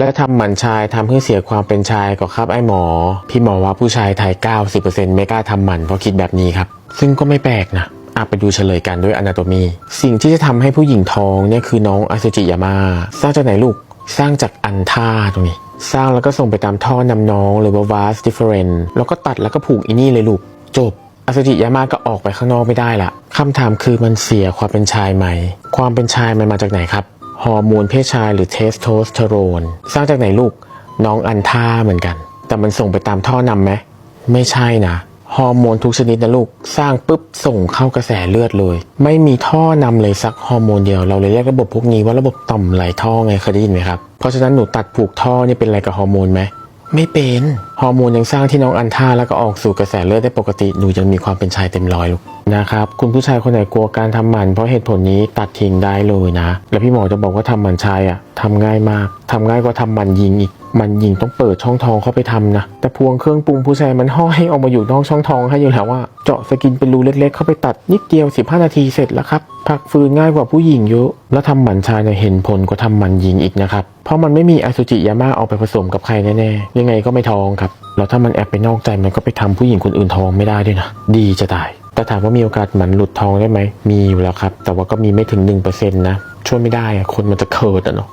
และทำหมันชายทำให้เสียความเป็นชายก็ครับไอ้หมอ พี่หมอว่าผู้ชายไทย 90%ไม่กล้าทำหมันเพราะคิดแบบนี้ครับ ซึ่งก็ไม่แปลกนะอาไปดูเฉลยกันด้วยอนาโตมี สิ่งที่จะทำให้ผู้หญิงท้องเนี่ยคือน้องอสุจิยามาสร้างจากไหนลูก สร้างจากอันท่าตรงนี้ สร้างแล้วก็ส่งไปตามท่อนำน้องหรือว่า vas different แล้วก็ตัดแล้วก็ผูกอีนี่เลยลูก จบอสุจิยามาก็ออกไปข้างนอกไม่ได้ละคำถามคือมันเสียความเป็นชายไหม ความเป็นชายมันมาจากไหนครับ ฮอร์โมนเพศชายหรือเทสโทสเตอโรน สร้างจากไหนลูกน้องอันท่าเหมือนกัน แต่มันส่งไปตามท่อนำไหมไม่ใช่นะฮอร์โมนทุกชนิดนะลูกสร้างปุ๊บส่งเข้ากระแสเลือดเลย ไม่มีท่อนำเลยสักฮอร์โมนเดียวเราเลยเรียกระบบพวกนี้ว่าระบบต่อมไหลท่อไงเคยได้ยินไหมครับเพราะฉะนั้นหนูตัดผูกท่อนี่เป็นอะไรกับฮอร์โมนไหม ไม่เป็นฮอร์โมนยังสร้างที่น้องอันท่าแล้วก็ออกสู่กระแสเลือดได้ปกติหนูยังมีความเป็นชายเต็มร้อยลูกนะครับคุณผู้ชายคนไหนกลัวการทำหมันเพราะเหตุผลนี้ตัดทิ้งได้เลยนะ แล้วพี่หมอจะบอกว่าทำหมันชายอะทำง่ายมากทำง่ายกว่าทำหมันยิงอีกมันยิงต้องเปิดช่องท้องเข้าไปทำนะ แต่พวงเครื่องปรุงผู้ชายมันห้อยออกมาอยู่นอกช่องท้องให้อยู่แล้วว่าเจาะสกินเป็นรูเล็กๆ เข้าไปตัดนิดเดียว 15 นาทีเสร็จแล้วครับ พักฟื้นง่ายกว่าผู้หญิงเยอะแล้วทำหมันชายเนี่ยเห็นผลกว่าทำหมันหญิงอีกนะครับ เพราะมันไม่มีอสุจิยาม่าเอาไปผสมกับใครแน่ๆ ยังไงก็ไม่ท้องครับ แล้วถ้ามันแอบไปนอกใจมันก็ไปทำผู้หญิงคนอื่นท้องไม่ได้ด้วยนะ ดีจะตาย แต่ถามว่ามีโอกาสหมันหลุดท้องได้ไหม มีอยู่แล้วครับ แต่ว่าก็มีไม่ถึง1%นะ ช่วยไม่ได้อะคนมันจะเคิร์ดอะเนาะ